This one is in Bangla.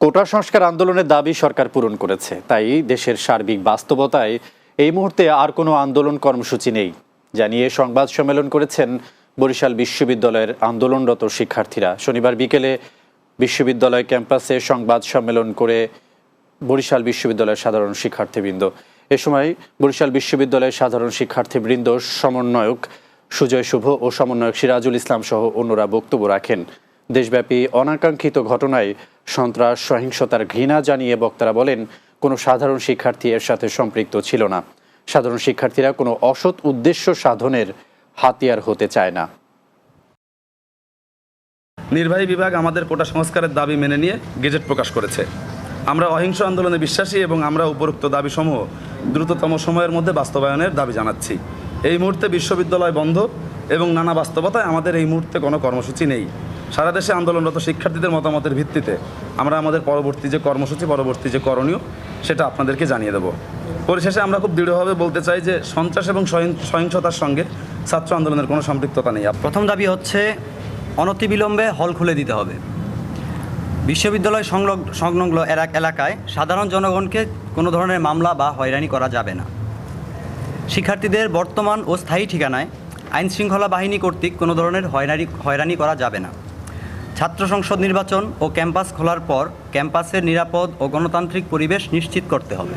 কোটা সংস্কার আন্দোলনের দাবি সরকার পূরণ করেছে। তাই দেশের সার্বিক বাস্তবতায় এই মুহূর্তে আর কোনো আন্দোলন কর্মসূচি নেই, জানিয়ে সংবাদ সম্মেলন করেছেন বরিশাল বিশ্ববিদ্যালয়ের আন্দোলনরত শিক্ষার্থীরা। শনিবার বিকেলে বিশ্ববিদ্যালয় ক্যাম্পাসে সংবাদ সম্মেলন করে বরিশাল বিশ্ববিদ্যালয়ের সাধারণ শিক্ষার্থীবৃন্দ। এ সময় বরিশাল বিশ্ববিদ্যালয়ের সাধারণ শিক্ষার্থীবৃন্দ, সমন্বয়ক সুজয় শুভ ও সমন্বয়ক সিরাজুল ইসলাম সহ অন্যরা বক্তব্য রাখেন। দেশব্যাপী অনাকাঙ্ক্ষিত ঘটনায় সন্ত্রাস, সহিংসতার ঘৃণা জানিয়ে বক্তারা বলেন, কোনো সাধারণ শিক্ষার্থী এর সাথে সম্পৃক্ত ছিল না। সাধারণ শিক্ষার্থীরা কোনো অসৎ উদ্দেশ্য সাধনের হাতিয়ার হতে চায় না। নির্বাহী বিভাগ আমাদের কোটা সংস্কারের দাবি মেনে নিয়ে গেজেট প্রকাশ করেছে। আমরা অহিংস আন্দোলনে বিশ্বাসী এবং আমরা উপরোক্ত দাবিসমূহ দ্রুততম সময়ের মধ্যে বাস্তবায়নের দাবি জানাচ্ছি। এই মুহূর্তে বিশ্ববিদ্যালয় বন্ধ এবং নানা বাস্তবতায় আমাদের এই মুহূর্তে কোনো কর্মসূচি নেই। সারা দেশে আন্দোলনরত শিক্ষার্থীদের মতামতের ভিত্তিতে আমরা আমাদের পরবর্তী যে কর্মসূচি, পরবর্তী যে করণীয়, সেটা আপনাদেরকে জানিয়ে দেব। পরিশেষে আমরা খুব দৃঢ়ভাবে বলতে চাই যে সন্ত্রাস এবং সহিংসতার সঙ্গে ছাত্র আন্দোলনের কোনো সম্পৃক্ততা নেই। প্রথম দাবি হচ্ছে অনতিবিলম্বে হল খুলে দিতে হবে। বিশ্ববিদ্যালয় সংলগ্ন সংলগ্ন এলাক- এলাকায় সাধারণ জনগণকে কোনো ধরনের মামলা বা হয়রানি করা যাবে না। শিক্ষার্থীদের বর্তমান ও স্থায়ী ঠিকানায় আইন শৃঙ্খলা বাহিনী কর্তৃক কোনো ধরনের হয়রানি হয়রানি করা যাবে না। ছাত্র সংসদ নির্বাচন ও ক্যাম্পাস খোলার পর ক্যাম্পাসের নিরাপদ ও গণতান্ত্রিক পরিবেশ নিশ্চিত করতে হবে।